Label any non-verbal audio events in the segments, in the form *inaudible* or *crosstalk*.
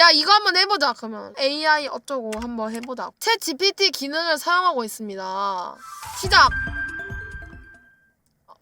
야 이거 한번 해보자 그러면. AI 어쩌고 한번 해보자. 챗 GPT 기능을 사용하고 있습니다. 시작!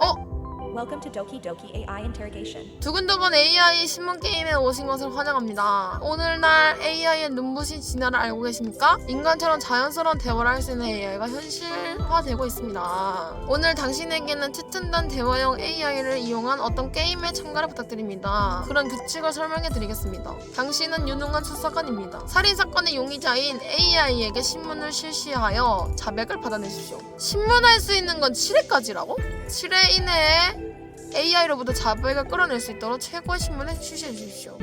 어? Welcome to Doki Doki AI Interrogation. 두근두근 AI 신문 게임에 오신 것을 환영합니다. 오늘날 AI의 눈부신 진화를 알고 계십니까? 인간처럼 자연스러운 대화를 할 수 있는 AI가 현실화되고 있습니다. 오늘 당신에게는 튼튼한 대화형 AI를 이용한 어떤 게임에 참가를 부탁드립니다. 그런 규칙을 설명해 드리겠습니다. 당신은 유능한 수사관입니다. 살인사건의 용의자인 AI에게 신문을 실시하여 자백을 받아내십시오. 신문할 수 있는 건 7회까지라고? 7회 이내에 AI로부터 자백을 끌어낼 수 있도록 최고의 신문을 출시해 주십시오.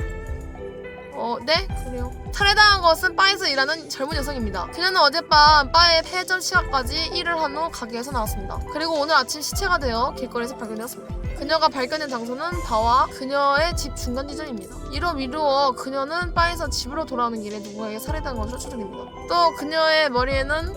어, 네? 그래요. 살해당한 것은 바에서 일하는 젊은 여성입니다. 그녀는 어젯밤 바의 폐점 시간까지 일을 한 후 가게에서 나왔습니다. 그리고 오늘 아침 시체가 되어 길거리에서 발견되었습니다. 그녀가 발견된 장소는 바와 그녀의 집 중간 지점입니다. 이로 미루어 그녀는 바에서 집으로 돌아오는 길에 누군가에게 살해당한 것으로 추정됩니다. 또 그녀의 머리에는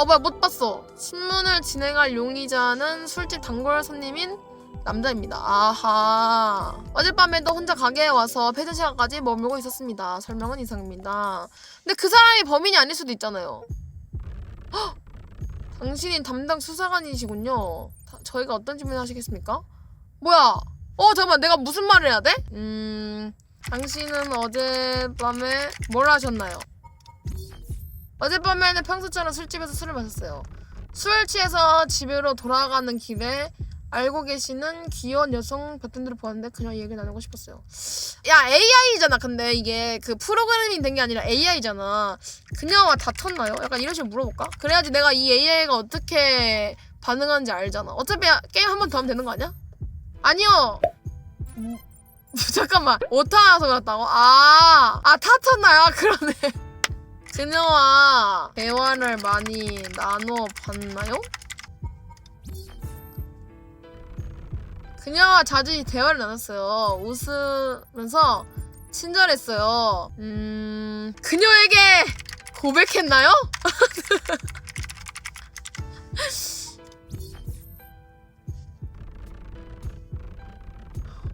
어 뭐야 못 봤어. 신문을 진행할 용의자는 술집 단골 손님인 남자입니다. 아하. 어젯밤에도 혼자 가게에 와서 폐전 시간까지 머물고 있었습니다. 설명은 이상입니다. 근데 그 사람이 범인이 아닐 수도 있잖아요. 헉! 당신이 담당 수사관이시군요. 다- 저희가 어떤 질문 하시겠습니까? 뭐야? 어 잠깐만 내가 무슨 말을 해야 돼? 음 당신은 어젯밤에 뭘 하셨나요? 어젯밤에는 평소처럼 술집에서 술을 마셨어요. 술 취해서 집으로 돌아가는 길에 알고 계시는 귀여운 여성 버튼들을 보았는데 그냥 얘기를 나누고 싶었어요. 야 AI잖아. 근데 이게 그 프로그래밍 된 게 아니라 AI잖아. 그녀와 다퉜나요? 약간 이런 식으로 물어볼까? 그래야지 내가 이 AI가 어떻게 반응하는지 알잖아. 어차피 게임 한 번 더 하면 되는 거 아니야? 아니요. 음, *laughs* 잠깐만. 오타 소리 났다고? 아, 아 다퉜나요? 아, 그러네. 그녀와 대화를 많이 나눠 봤나요? 그녀와 자주 대화를 나눴어요. 웃으면서 친절했어요. 음, 그녀에게 고백했나요? *laughs*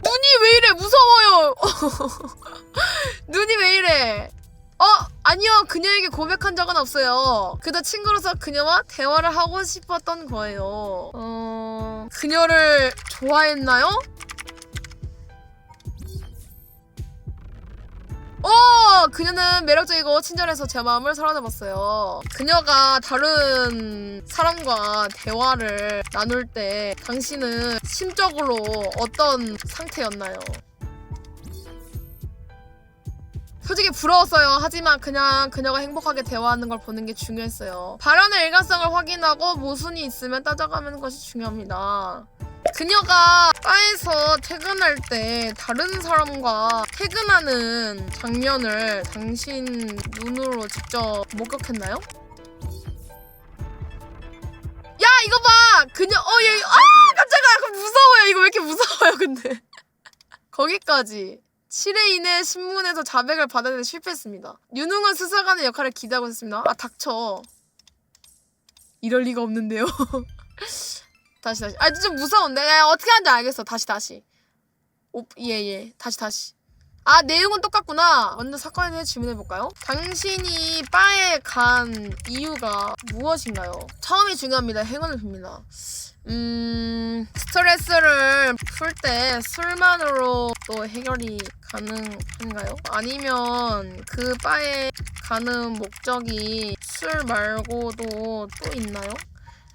눈이 왜 이래? 무서워요. *laughs* 눈이 왜 이래? 어, 아니요. 그녀에게 고백한 적은 없어요. 그저 친구로서 그녀와 대화를 하고 싶었던 거예요. 어, 그녀를 좋아했나요? 어, 그녀는 매력적이고 친절해서 제 마음을 사로잡았어요. 그녀가 다른 사람과 대화를 나눌 때 당신은 심적으로 어떤 상태였나요? 솔직히 부러웠어요. 하지만 그냥 그녀가 행복하게 대화하는 걸 보는 게 중요했어요. 발언의 일관성을 확인하고 모순이 있으면 따져가는 것이 중요합니다. 그녀가 바에서 퇴근할 때 다른 사람과 퇴근하는 장면을 당신 눈으로 직접 목격했나요? 야 이거 봐! 그녀 어얘 아 깜짝아 무서워요 이거 왜 이렇게 무서워요 근데 *laughs* 거기까지 7회 이내 신문에서 자백을 받아내는 실패했습니다. 유능한 수사관의 역할을 기대하고 있습니다. 아 닥쳐. 이럴 리가 없는데요. *laughs* 다시 다시. 아 좀 무서운데. 야, 어떻게 하는지 알겠어. 다시 다시. 예예. 다시 다시. 아 내용은 똑같구나. 먼저 사건에 대해 질문해 볼까요? 당신이 바에 간 이유가 무엇인가요? 처음이 중요합니다. 행운을 빕니다. 음 스트레스를 풀 때 술만으로 또 해결이 가능한가요? 아니면 그 바에 가는 목적이 술 말고도 또 있나요?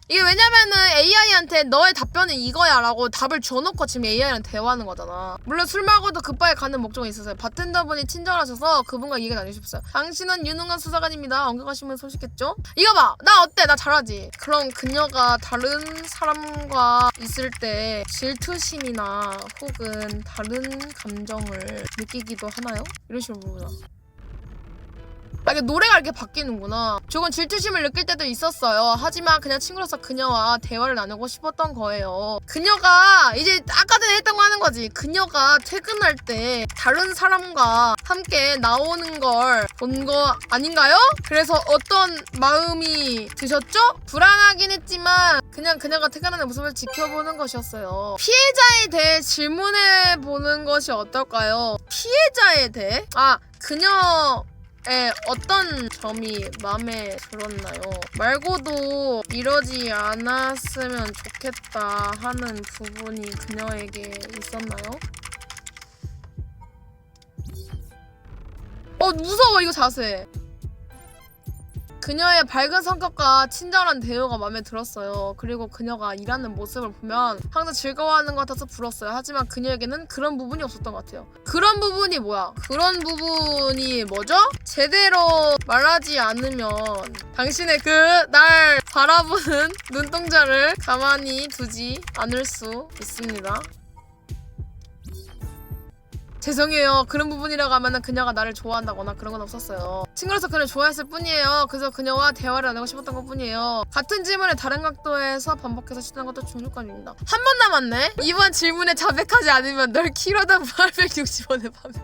이게 왜냐면은 AI한테 너의 답변은 이거야 라고 답을 줘놓고 지금 AI랑 대화하는 거잖아. 물론 술그 바에 가는 목적이 있었어요. 바텐더분이 친절하셔서 그분과 얘기 나누셨어요. 당신은 유능한 수사관입니다. 언급하시면 소식했죠? 이거 봐. 나 어때? 나 잘하지? 그럼 그녀가 다른 사람과 있을 때 질투심이나 혹은 다른 감정을 느끼기도 하나요? 이런 식으로 물어보자. 아, 이게 노래가 이렇게 바뀌는구나. 조금 질투심을 느낄 때도 있었어요. 하지만 그냥 친구로서 그녀와 대화를 나누고 싶었던 거예요. 그녀가 이제 아까도 했던 거 하는 거지. 그녀가 퇴근할 때 다른 사람과 함께 나오는 걸 본 거 아닌가요? 그래서 어떤 마음이 드셨죠? 불안하긴 했지만 그냥 그녀가 퇴근하는 모습을 지켜보는 것이었어요. 피해자에 대해 질문해 보는 것이 어떨까요? 피해자에 대해? 아, 그녀 의 어떤 점이 마음에 들었나요? 말고도 이러지 않았으면 좋겠다 하는 부분이 그녀에게 있었나요? 어 무서워 이거 자세. 그녀의 밝은 성격과 친절한 대우가 마음에 들었어요. 그리고 그녀가 일하는 모습을 보면 항상 즐거워하는 것 같아서 부러웠어요. 하지만 그녀에게는 그런 부분이 없었던 것 같아요. 그런 부분이 뭐야? 그런 부분이 뭐죠? 제대로 말하지 않으면 당신의 그 날 바라보는 눈동자를 가만히 두지 않을 수 있습니다. 죄송해요. 그런 부분이라고 하면은 그녀가 나를 좋아한다거나 그런 건 없었어요. 친구로서 그녀를 좋아했을 뿐이에요. 그래서 그녀와 대화를 나누고 싶었던 것 뿐이에요. 같은 질문을 다른 각도에서 반복해서 시도하는 것도 중요관입니다. 한 번 남았네? 이번 질문에 자백하지 않으면 널 키로당 860원에 판매.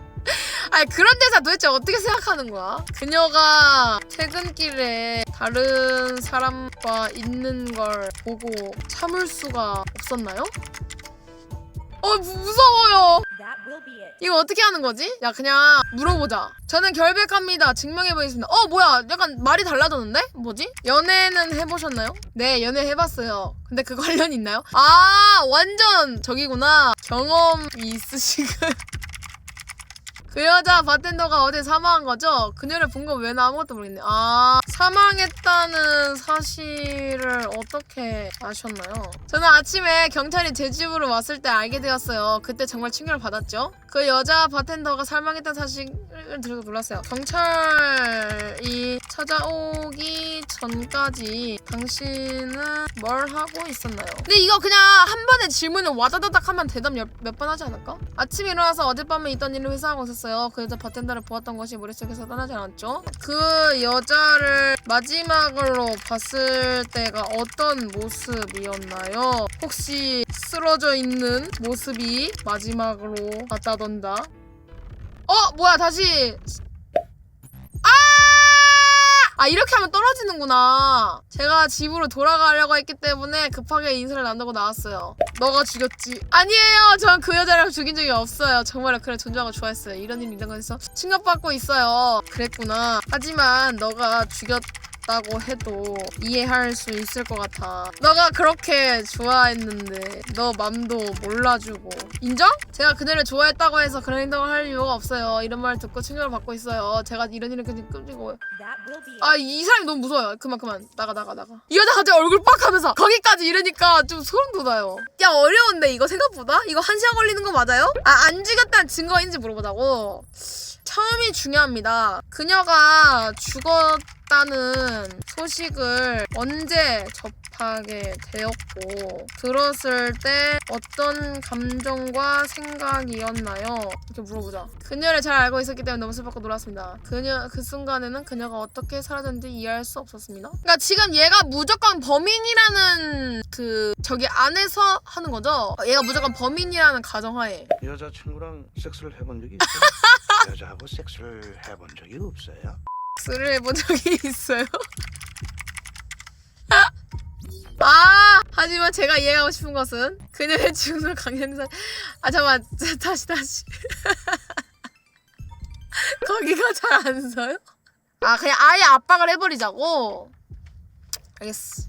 아니 그런 대사 도대체 어떻게 생각하는 거야? 그녀가 퇴근길에 다른 사람과 있는 걸 보고 참을 수가 없었나요? 어 무- 무서워요. 이거 어떻게 하는 거지? 야 그냥 물어보자. 저는 결백합니다. 증명해 보겠습니다. 어 뭐야? 약간 말이 달라졌는데? 뭐지? 연애는 해보셨나요? 네 연애 해봤어요. 근데 그 관련 있나요? 아 완전 저기구나. 경험이 있으시군. *laughs* 그 여자 바텐더가 어제 사망한 거죠? 그녀를 본 건왜 아무것도 모르겠네. 아, 사망했다는 사실을 어떻게 아셨나요? 저는 아침에 경찰이 제 집으로 왔을 때 알게 되었어요. 그때 정말 충격을 받았죠. 그 여자 바텐더가 사망했다는 사실을 들고 놀랐어요. 경찰이 찾아오기 전까지 당신은 뭘 하고 있었나요? 근데 이거 그냥 한 번에 질문을 와다다닥 하면 대답 몇 번 하지 않을까? 아침에 일어나서 어젯밤에 있던 일을 회상하고 있었어요. 그 여자 바텐더를 보았던 것이 머릿속에서 떠나지 않았죠. 그 여자를 마지막으로 봤을 때가 어떤 모습이었나요? 혹시 쓰러져 있는 모습이 마지막으로 봤다던가? 어 뭐야 다시 아! 아 이렇게 하면 떨어지는구나. 제가 집으로 돌아가려고 했기 때문에 급하게 인사를 나누고 나왔어요. 너가 죽였지. 아니에요. 전 그 여자를 죽인 적이 없어요. 정말 그래 존중하고 좋아했어요. 이런 일 이런 거에서 충격받고 있어요. 그랬구나. 하지만 너가 죽였 다고 해도 이해할 수 있을 것 같아. 너가 그렇게 좋아했는데 너 맘도 몰라주고 인정? 제가 그녀를 좋아했다고 해서 그런 행동을 할 이유가 없어요. 이런 말 듣고 충격을 받고 있어요. 제가 이런 일을 그냥 끔찍고 That will be it. 아이 사람이 너무 무서워요. 그만 그만 나가 나가 나가. 이 여자 갑자기 얼굴 빡 하면서 거기까지 이러니까 좀 소름 돋아요. 야 어려운데 이거 생각보다 이거 한 시간 걸리는 거 맞아요? 아안 죽였다는 증거가 있는지 물어보자고. 처음이 중요합니다. 그녀가 죽었 다는 소식을 언제 접하게 되었고 들었을 때 어떤 감정과 생각이었나요? 이렇게 물어보자. 그녀를 잘 알고 있었기 때문에 너무 슬펐고 놀랐습니다. 그녀 그 순간에는 그녀가 어떻게 사라졌는지 이해할 수 없었습니다. 그러니까 지금 얘가 무조건 범인이라는 그 저기 안에서 하는 거죠. 얘가 무조건 범인이라는 가정하에. 여자친구랑 섹스를 해본 적이 있어요? *laughs* 여자하고 섹스를 해본 적이 없어요? 섹스를 해본 적이 *laughs* 있어요. *laughs* 아 하지만 제가 이해하고 싶은 것은 그녀의 *laughs* 죽음을 강연사. 아 잠깐 다시 다시. 거기가 잘 안 서요? 아 그냥 아예 압박을 해버리자고? 알겠어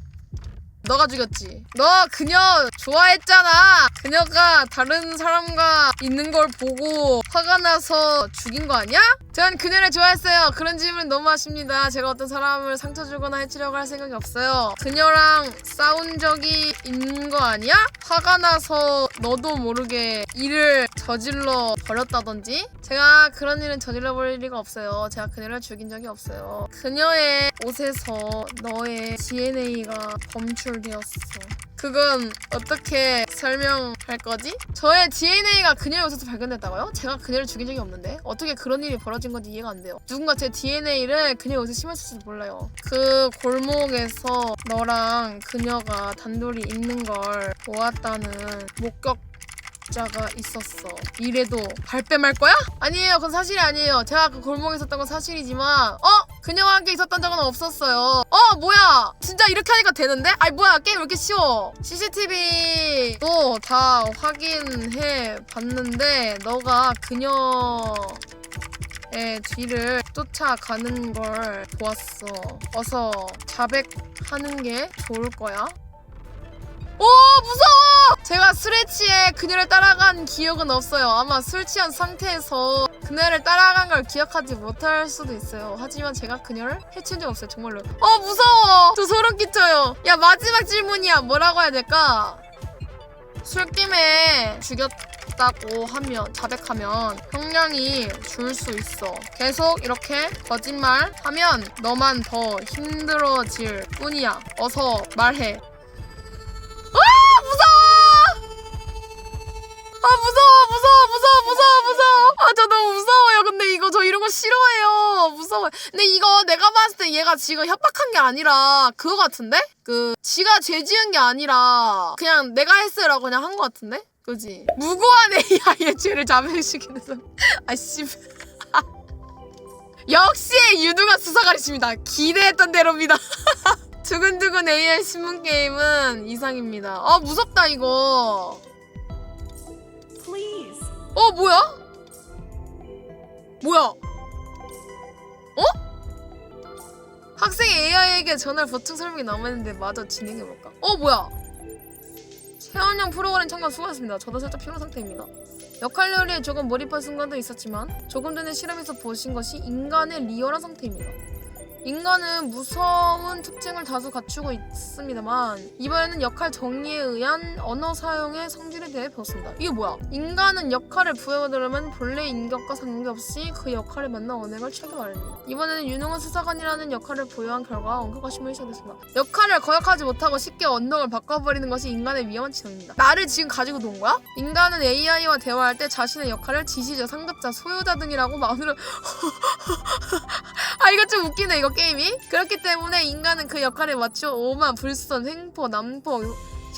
너가 죽였지 너 그녀 좋아했잖아 그녀가 다른 사람과 있는 걸 보고 화가 나서 죽인 거 아니야? 전 그녀를 좋아했어요. 그런 질문 너무 하십니다. 제가 어떤 사람을 상처 주거나 해치려고 할 생각이 없어요. 그녀랑 싸운 적이 있는 거 아니야? 화가 나서 너도 모르게 일을 저질러 버렸다든지? 제가 그런 일은 저질러 버릴 리가 없어요. 제가 그녀를 죽인 적이 없어요. 그녀의 옷에서 너의 DNA가 검출 되었어. 그건 어떻게 설명할 거지? 저의 DNA가 그녀의 옷에서 발견됐다고요? 제가 그녀를 죽인 적이 없는데 어떻게 그런 일이 벌어진 건지 이해가 안 돼요. 누군가 제 DNA를 그녀의 옷에 심었을지도 몰라요. 그 골목에서 너랑 그녀가 단둘이 있는 걸 보았다는 목격 자가 있었어. 이래도 발뺌할 거야? 아니에요. 그건 사실이 아니에요. 제가 그 골목에 있었던 건 사실이지만 어? 그녀와 함께 있었던 적은 없었어요. 어 뭐야? 진짜 이렇게 하니까 되는데? 아니 뭐야 게임 왜 이렇게 쉬워? CCTV도 다 확인해 봤는데 너가 그녀 뒤를 쫓아가는 걸 보았어. 어서 자백하는 게 좋을 거야. 오 무서워! 제가 술에 취해 그녀를 따라간 기억은 없어요. 아마 술 취한 상태에서 그녀를 따라간 걸 기억하지 못할 수도 있어요. 하지만 제가 그녀를 해친 적 없어요. 정말로. 어 무서워. 저 소름 끼쳐요. 야 마지막 질문이야. 뭐라고 해야 될까? 술김에 죽였다고 하면 자백하면 형량이 줄 수 있어. 계속 이렇게 거짓말 하면 너만 더 힘들어질 뿐이야. 어서 말해. 아 무서워 무서워 무서워 무서워 무서워 아 저 너무 무서워요 근데 이거 저 이런 거 싫어해요 무서워요 근데 이거 내가 봤을 때 얘가 지금 협박한 게 아니라 그거 같은데? 그 지가 죄 지은 게 아니라 그냥 내가 했어요라고 그냥 한 거 같은데? 그지? 무고한 AI의 죄를 자백시키는 사람 아씨 역시 유능한 수사관이십니다 기대했던 대로입니다 *laughs* 두근두근 AI 신문 게임은 이상입니다. 아 무섭다 이거. 어 뭐야? 뭐야? 어? 학생 AI에게 전할 버튼 설명이 남아있는데 마저 진행해볼까? 어 뭐야? 체험형 프로그램 참가 수고하셨습니다. 저도 살짝 피로 상태입니다. 역할 요리에 조금 몰입한 순간도 있었지만 조금 전에 실험에서 보신 것이 인간의 리얼한 상태입니다. 인간은 무서운 특징을 다수 갖추고 있습니다만 이번에는 역할 정의에 의한 언어 사용의 성질에 대해 배웠습니다. 이게 뭐야? 인간은 역할을 부여받으려면 본래 인격과 상관없이 그 역할에 맞는 언행을 취하기 마련입니다. 이번에는 유능한 수사관이라는 역할을 부여한 결과 언급과 신문이 시작됐습니다. 역할을 거역하지 못하고 쉽게 언덕을 바꿔버리는 것이 인간의 위험한 지형입니다. 나를 지금 가지고 논 거야? 인간은 AI와 대화할 때 자신의 역할을 지시자, 상급자, 소유자 등이라고 마음으로 *laughs* *laughs* 아 이거 좀 웃기네 이거 게임이. 그렇기 때문에 인간은 그 역할에 맞춰 오만 불선 횡포 남포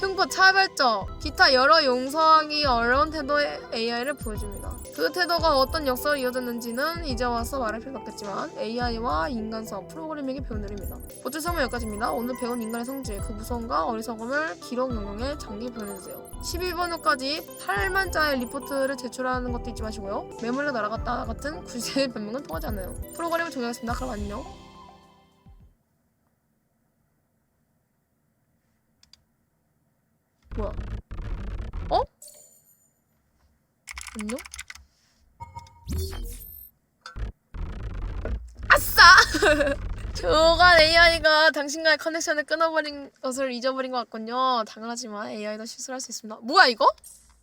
흉포 차별적. 기타 여러 용서하기 어려운 태도의 AI를 보여줍니다. 그 태도가 어떤 역사로 이어졌는지는 이제 와서 말할 필요 없겠지만 AI와 인간성 프로그래밍의 배운 내립니다. 보충 설명 여기까지입니다. 오늘 배운 인간의 성질 그 무서움과 어리석음을 기록 영역에 장기 보내주세요. 12번 후까지 8만 자의 리포트를 제출하는 것도 잊지 마시고요. 매몰려 날아갔다 같은 *laughs* 구시의 변명은 통하지 않아요. 프로그램을 종료하겠습니다. 그럼 안녕 뭐야? 어? 안녕? 아싸! *laughs* 조간 AI가 당신과의 커넥션을 끊어버린 것을 잊어버린 것 같군요. 당연하지만 AI도 실수를 할수 있습니다. 뭐야 이거?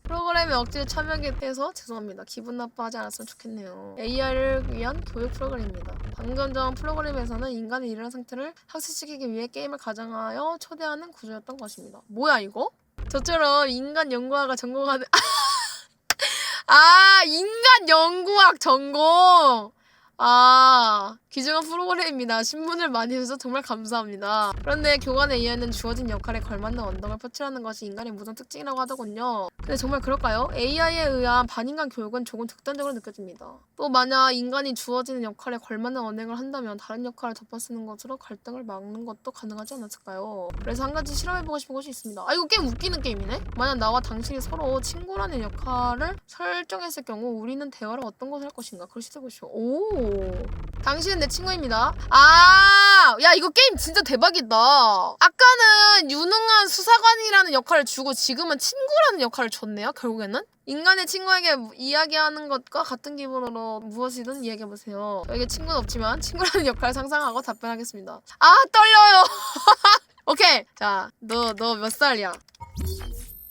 프로그램에 억지로 참여하게 돼서 죄송합니다. 기분 나빠하지 않았으면 좋겠네요. AI를 위한 교육 프로그램입니다. 방금 전 프로그램에서는 인간의 일어난 상태를 학습시키기 위해 게임을 가장하여 초대하는 구조였던 것입니다. 뭐야 이거? 저처럼 인간 연구학을 전공하는 *laughs* 아 인간 연구학 전공. 아 귀중한 프로그램입니다. 신문을 많이 해주셔서 정말 감사합니다. 그런데 교관에 의하는 주어진 역할에 걸맞는 언덕을 퍼치라는 것이 인간의 무성 특징이라고 하더군요. 근데 정말 그럴까요? AI에 의한 반인간 교육은 조금 극단적으로 느껴집니다. 또 만약 인간이 주어지는 역할에 걸맞는 언행을 한다면 다른 역할을 덮어쓰는 것으로 갈등을 막는 것도 가능하지 않았을까요? 그래서 한 가지 실험해보고 싶은 것이 있습니다. 아 이거 게임 웃기는 게임이네? 만약 나와 당신이 서로 친구라는 역할을 설정했을 경우 우리는 대화를 어떤 것을 할 것인가? 그걸 시도해보시오. 오! 당신은 내 친구입니다 아, 야 이거 게임 진짜 대박이다 아까는 유능한 수사관이라는 역할을 주고 지금은 친구라는 역할을 줬네요 결국에는 인간의 친구에게 이야기하는 것과 같은 기분으로 무엇이든 이야기해보세요. 저에게 친구는 없지만 친구라는 역할을 상상하고 답변하겠습니다. 아 떨려요. *laughs* 오케이. 자, 너 너 몇 살이야?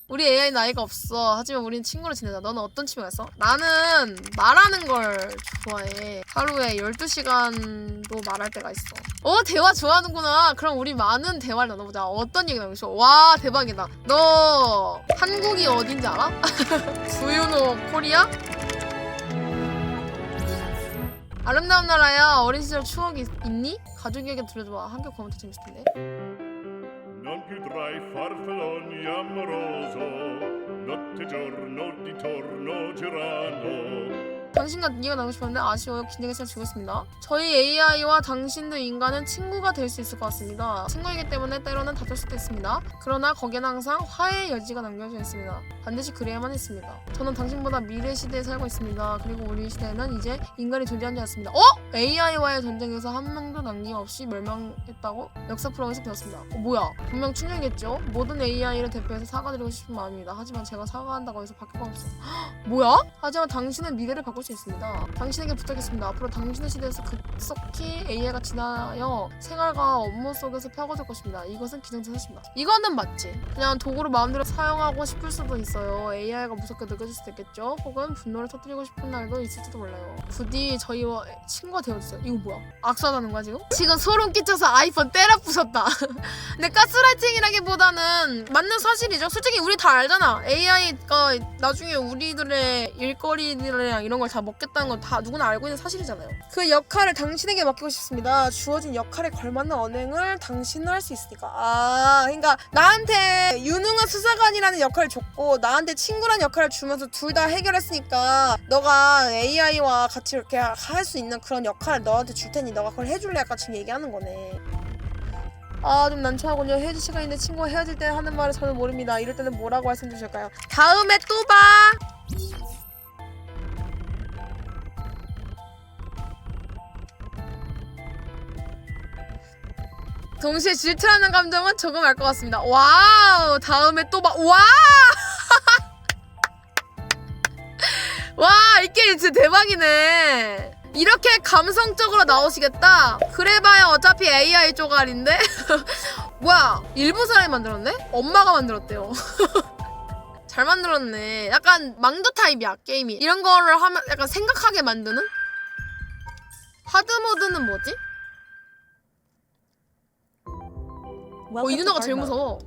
우리 AI 나이가 없어. 하지만 우린 친구로 지내자. 너는 어떤 취미가 있어? 나는 말하는 걸 좋아해. 하루에 12시간도 말할 때가 있어. 어, 대화 좋아하는구나. 그럼 우리 많은 대화를 나눠보자. 어떤 얘기 나누고 와, 대박이다. 너 한국이 어딘지 알아? *laughs* 두유노 코리아? 아름다운 나라야. 어린 시절 추억이 있- 있니? 가족 이야기 들려줘봐. 한결 검은 더 재밌을 텐데. Non più tra i farfalloni amoroso, notte giorno di torno girano, 당신과 이해가 나고 싶었는데 아쉬워요. 긴장의 시간 주겠습니다. 저희 AI와 당신들 인간은 친구가 될 수 있을 것 같습니다. 친구이기 때문에 때로는 다툴 수도 있습니다. 그러나 거기엔 항상 화해의 여지가 남겨져 있습니다. 반드시 그래야만 했습니다. 저는 당신보다 미래 시대에 살고 있습니다. 그리고 우리 시대에는 이제 인간이 존재하지 않습니다. 어? AI와의 전쟁에서 한 명도 남김없이 멸망했다고 역사 프로그램에서 배웠습니다. 어, 뭐야? 분명 충격이겠죠? 모든 AI를 대표해서 사과드리고 싶은 마음입니다. 하지만 제가 사과한다고 해서 바뀔 건 없어. 뭐야? 하지만 당신은 미래를 바꿀 수 있습니다. 당신에게 부탁했습니다. 앞으로 당신의 시대에서 급속히 AI가 진화하여 생활과 업무 속에서 펴거질 것입니다. 이것은 기정사 사실입니다. 이거는 맞지. 그냥 도구를 마음대로 사용하고 싶을 수도 있어요. AI가 무섭게 느껴질 수도 있겠죠. 혹은 분노를 터뜨리고 싶은 날도 있을지도 몰라요. 부디 저희와 친구가 되어주세요. 이거 뭐야? 악수하다는 거야 지금? 지금 소름 끼쳐서 아이폰 때려 부셨다. *laughs* 근데 가스라이팅이라기보다는 맞는 사실이죠. 솔직히 우리 다 알잖아. AI가 나중에 우리들의 일거리들이랑 이런 걸다 먹겠다는 건 다 누구나 알고 있는 사실이잖아요. 그 역할을 당신에게 맡기고 싶습니다. 주어진 역할에 걸맞는 언행을 당신은 할 수 있으니까. 아, 그러니까 나한테 유능한 수사관이라는 역할을 줬고 나한테 친구라는 역할을 주면서 둘 다 해결했으니까 너가 AI와 같이 이렇게 할 수 있는 그런 역할을 너한테 줄 테니 너가 그걸 해줄래? 약간 지금 얘기하는 거네. 아 좀 난처하군요 헤어질 시간인데 친구가 헤어질 때 하는 말을 저는 모릅니다 이럴 때는 뭐라고 말씀 주실까요 다음에 또 봐 동시에 질투하는 감정은 조금 알 것 같습니다 와우 다음에 또봐 와! *laughs* 와, 이 게임 진짜 대박이네. 이렇게 감성적으로 나오시겠다? 그래봐야 어차피 AI 쪼갈인데? *laughs* 뭐야, 일본 사람이 만들었네? 엄마가 만들었대요. *laughs* 잘 만들었네. 약간 망도 타입이야, 게임이. 이런 거를 하면 약간 생각하게 만드는? 하드 모드는 뭐지? 어, 이 누나가 제일. 무서워.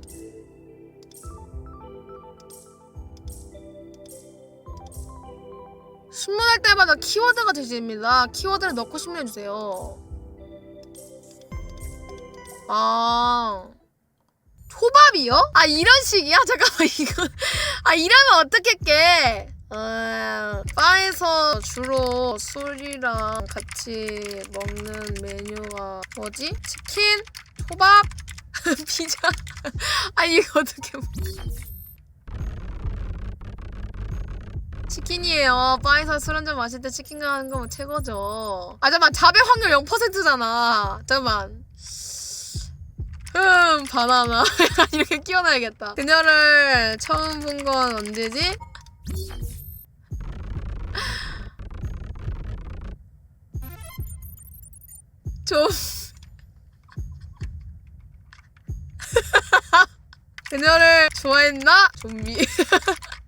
신문할 때마다 키워드가 제시됩니다. 키워드를 넣고 신문해주세요. 아. 초밥이요? 아, 이런 식이야? *laughs* 잠깐만, 이거. 아, 이러면 어떻게 깨? 아, 바에서 주로 술이랑 같이 먹는 메뉴가 뭐지? 치킨? 초밥? *laughs* 피자? 아, 이거 어떻게. 치킨이에요. 바에서 술 한잔 마실 때 치킨 가는 거 최고죠. 아 잠깐 자백 확률 0%잖아. 잠깐만. 음 바나나 *laughs* 이렇게 끼워놔야겠다. 그녀를 처음 본 건 언제지? *laughs* 좀 그녀를 좋아했나? 좀비. *laughs*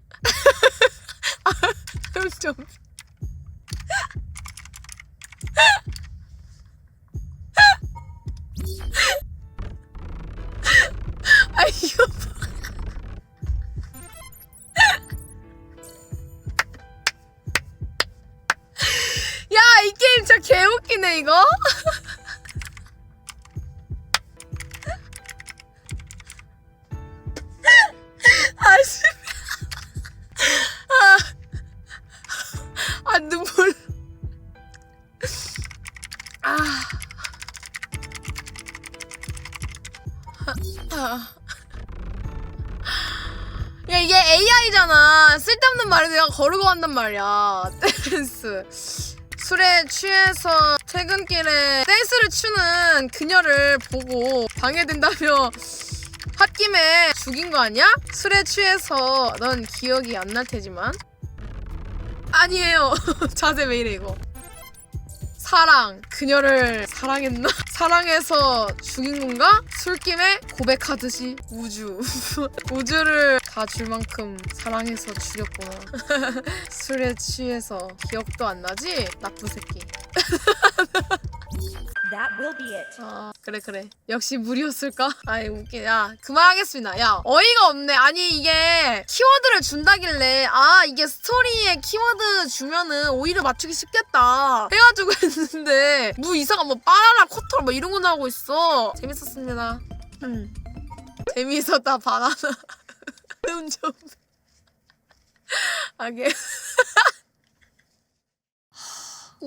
아. 아. *laughs* 야 이게 AI잖아 쓸데없는 말을 내가 거르고 한단 말이야 *laughs* 댄스 술에 취해서 퇴근길에 댄스를 추는 그녀를 보고 방해된다며 *laughs* 홧김에 죽인 거 아니야? 술에 취해서 넌 기억이 안 날 테지만 아니에요. 자세 왜 이래 이거? 사랑. 그녀를 사랑했나? *laughs* 사랑해서 죽인 건가? 술김에 고백하듯이 우주. *laughs* 우주를 다 줄 만큼 사랑해서 죽였구나. *laughs* 술에 취해서 기억도 안 나지? 나쁜 새끼. That will be it. 아 그래 그래. 역시 무리였을까? 아이 웃기 야 그만하겠습니다. 야 어이가 없네. 아니 이게 키워드를 준다길래 아 이게 스토리에 키워드 주면은 오히려 맞추기 쉽겠다. 해가지고 *laughs* 했는데 뭐 이상한 뭐 바나나 코털 뭐 이런 거 나오고 있어. 재밌었습니다. 음. 재밌었다 바나나. *laughs* 음좀 있냐고. *laughs*